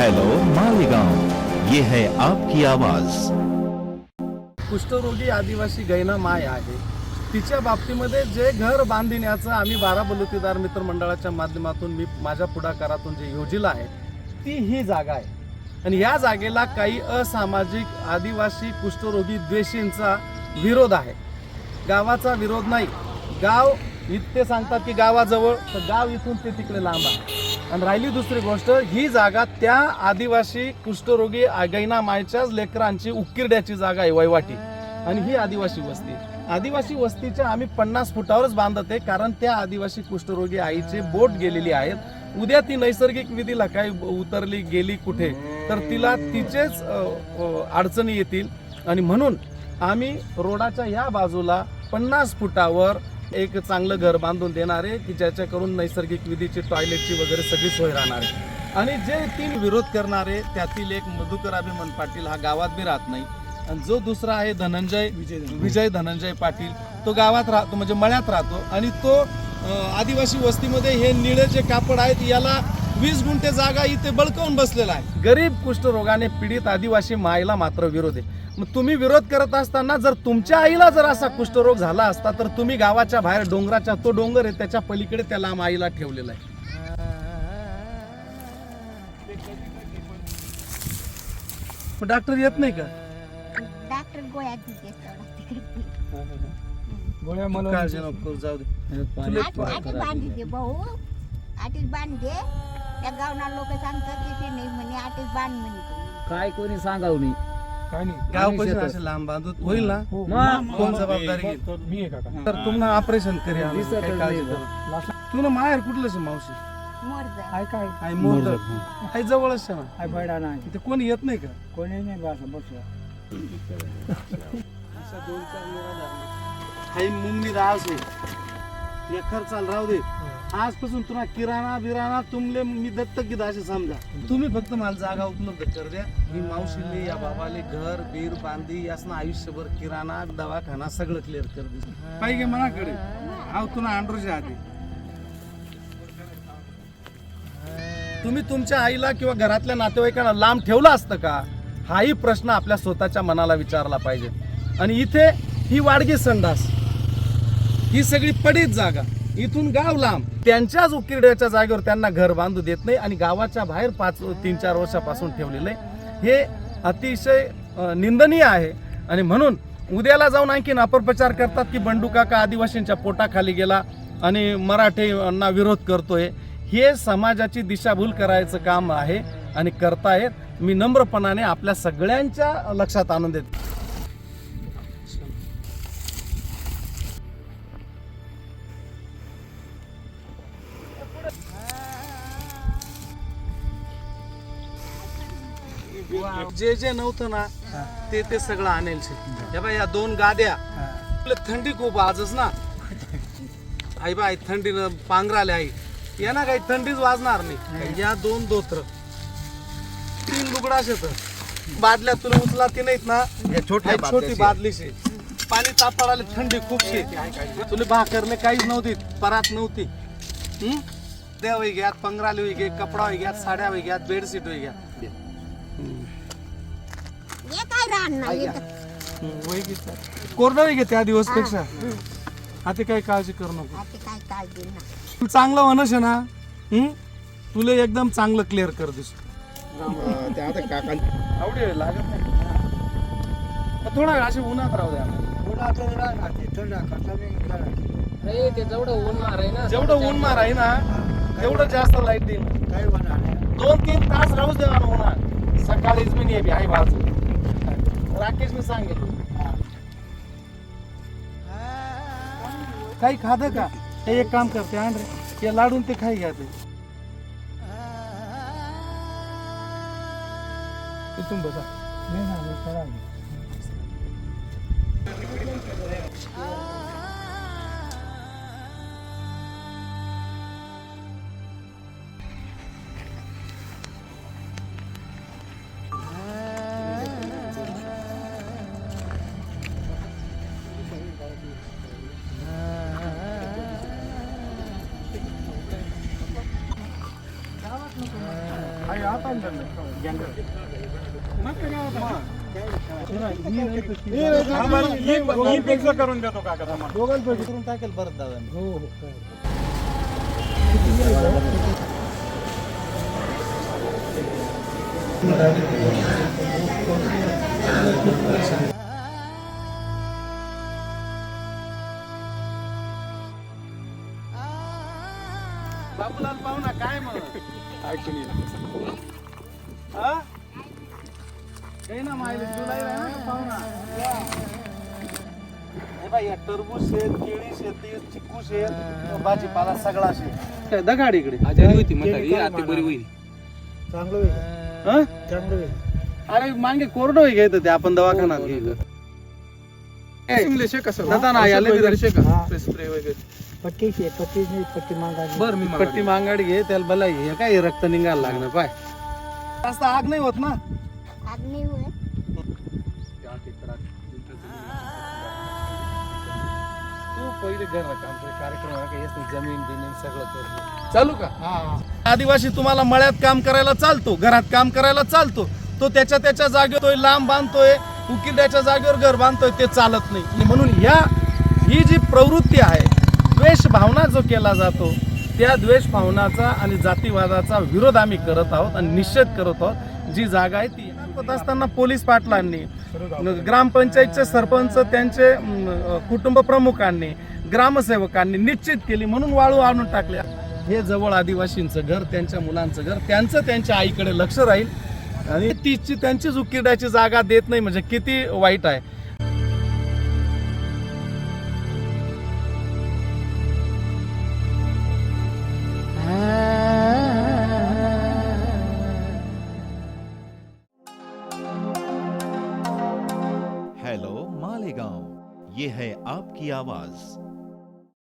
Hello Malegaon ये है आपकी आवाज. कुष्ठरोगी आदिवासी गैना माय आहे. तिच्या बाबतीमध्ये जे घर बांधण्याचं आम्ही बारा बलुतेदार मित्र मंडळाच्या माध्यमातून मी माझ्या पुढाकारातून जे योजिलं आहे ती ही जागा आहे. आणि या जागेला काही असामाजिक आदिवासी कुष्ठरोगी द्वेषींचा विरोध आहे. गावाचा विरोध नाही. गाव इतके सांगतात की गावाजवळ तर गाव इथून ते तिकडे लांब आहे. आणि राहिली दुसरी गोष्ट ही जागा त्या आदिवासी कुष्ठरोगी आगैना मायच्याच लेकरांची उकिरड्याची जागा आहे वैवाटी. आणि ही आदिवासी वस्ती. आदिवासी वस्तीच्या आम्ही पन्नास फुटावरच बांधत आहे कारण त्या आदिवासी कुष्ठरोगी आईचे बोट गेलेली आहेत. उद्या ती नैसर्गिक विधीला काय उतरली गेली कुठे तर तिला तिचेच अडचणी येतील. आणि म्हणून आम्ही रोडाच्या या बाजूला पन्नास फुटावर एक चांगलं घर बांधून देणार आहे की ज्याच्याकडून नैसर्गिक विधीची टॉयलेटची वगैरे सगळी सोय राहणार आहे. आणि जे तीन विरोध करणारे त्यातील एक मधुकर अभिमन पाटील हा गावात बी राहत नाही. आणि जो दुसरा आहे धनंजय विजय धनंजय पाटील तो गावात राहतो म्हणजे मळ्यात राहतो. आणि तो आदिवासी वस्तीमध्ये हे निळे जे कापड आहेत याला वीस गुंठे जागा इथे बळकावून बसलेला आहे. गरीब कुष्ठरोगाने पीडित आदिवासी मायला मात्र विरोध आहे. मग तुम्ही विरोध करत असताना जर तुमच्या आईला जर असा कुष्ठरोग झाला असता तर तुम्ही गावाच्या बाहेर डोंगराच्या तो डोंगर आहे त्याच्या पलीकडे त्या लांब आईला ठेवलेला आहे. डॉक्टर येत नाही का? डॉक्टर गोळ्या देते तेवढा तिकडे. गोळ्या. तू मला काळजी नको करू, जाऊ दे. तुला आठ- आठच बांधली दे भाऊ. आठच बांधले त्या गावना लोक सांगतात की ते नाही म्हणे आठच म्हणे. काय कोणी सांगावं नाही? काय नाही. गाव पैसे. असे लांब बांधूत होईल ना? हो. मग? कोण जबाबदारी घेईल? मी आहे काका. तर तुम्हाला ऑपरेशन करूया आम्ही. दिसतच काही काळजी नाही. करू. लास्ट तुला माहेर कुठलं मावशी? आहे काय? आई आई जवळच ना? आहे नाही. कोणी येत नाही का? कोणी नाही बस. बसला हाई मुंगनी राहस हे खर्चाल राहू दे. आजपासून तुला किराणा बिराणा तुमले मी दत्तक घेत असे समजा. तुम्ही फक्त मला जागा उपलब्ध कर द्या. मी मावशीले या बाबाले घर बीर बांधी यासना आयुष्यभर किराणा दवाखाना सगळं क्लिअर कर दे पाहिजे मनाकडे. हा तुला अँड्रोच्या आधी. तुम्ही तुमच्या आईला किंवा घरातल्या नातेवाईकांना लांब ठेवलं असतं का? हाही प्रश्न आपल्या स्वतःच्या मनाला विचारला पाहिजे. आणि इथे ही वाडगी संडास. ही सगळी पडीत जागा. इथून गाव लांब. त्यांच्याच उकिरड्याच्या जागेवर त्यांना घर बांधू देत नाही आणि गावाच्या बाहेर पाच तीन चार वर्षापासून ठेवलेलं आहे. हे अतिशय निंदनीय आहे. आणि म्हणून उद्याला जाऊन आणखीन अपप्रचार करतात की बंडू काका आदिवासींच्या पोटाखाली गेला आणि मराठींना विरोध करतोय. हे समाजाची दिशाभूल करायचं काम आहे आणि करतायत. मी नम्रपणाने आपल्या सगळ्यांच्या लक्षात आणून देतो. जे जे नव्हतं ना ते ते सगळं आणेल. हे बाय या दोन गाद्या. थंडी खूप आजच ना. आई बाय थंडी पांघराले आई. या ना काही थंडीच वाजणार नाही. या दोन दोत्र तीन लुगडा शेत बादल्या तुला उचला ती नाहीत ना. छोटी छोटी बादली शे पाणी तापाडाले थंडी खूप शे. तुला भाकरले काहीच नव्हती परात नव्हती. हम्म? होई घ्यात पंगराले होई घे कपडा होई घ्यात साड्या होई घ्यात बेडशीट होई घ्या होई घे त्या दिवसपेक्षा आता काही काळजी करू नको. आता काय काळजी ना. तू चांगलं म्हणश ना हम्म? तुला एकदम चांगलं क्लिअर कर दिस आवडी लागत नाही. मग थोडा असे उन्हात राहू द्या. नाही ते जेवढं ऊन आहे ना जेवढं ऊन मार आहे ना तेवढं जास्त लाइट देईन. दोन तीन तास राहूच देवा ना उन्हात. सकाळीच मी नाही आहे बाजू राकेश मी सांगेल काही खाद का? ते एक काम करते आण रे हे लाडून ते खाई घ्या ते इथून बसा नाही। ना करून देतो काका दोघांपैकी करून टाकेल परत दादा हो हो बाबूलाल पाहुणा काय हा? काही ना आहे ना पाहुणा हे बाई या टरबूज शेत केळी शेती चिकू शेत भाजीपाला सगळा शेत काय दगाड इकडे. आजारी होती म्हातारी आता बरी होईल. चांगलं होईल. हा? चांगलं होईल. अरे मागे कोरडो घ्यायचं ते? आपण दवाखान्यात घ्यायचं दादा ना याले. स्प्रे वगैरे. पट्टी पट्टी नाही पट्टी मागायची बर मी पट्टी मांगाडी घे त्याला भला हे काय रक्त निघायला लागणार पाय. जास्त आग नाही होत ना? आग्नेय होय तू पहिले घर काम कार्यक्रम आहे का? येत जमीन बिमीन सगळं कर. चालू का? आदिवासी तुम्हाला मळ्यात काम करायला चालतो घरात काम करायला चालतो. तो त्याच्या त्याच्या जागेवर लांब बांधतोय उकिरड्याच्या जागेवर घर बांधतोय ते चालत नाही. म्हणून ह्या ही जी प्रवृत्ती आहे द्वेष भावना जो केला जातो त्या द्वेष भावनाचा आणि जातीवादाचा विरोध आम्ही करत आहोत आणि निषेध करत आहोत. जी जागा आहे ती होत असताना पोलीस पाटलांनी ग्रामपंचायतचे सरपंच त्यांचे कुटुंब प्रमुखांनी ग्रामसेवकांनी निश्चित केली म्हणून वाळू आणून टाकल्या. हे जवळ आदिवासींचं घर त्यांच्या मुलांचं घर त्यांचं त्यांच्या आईकडे लक्ष राहील. आणि तीची त्यांचीच उकिरड्याची जागा देत नाही म्हणजे किती वाईट आहे. ये है आपकी आवाज।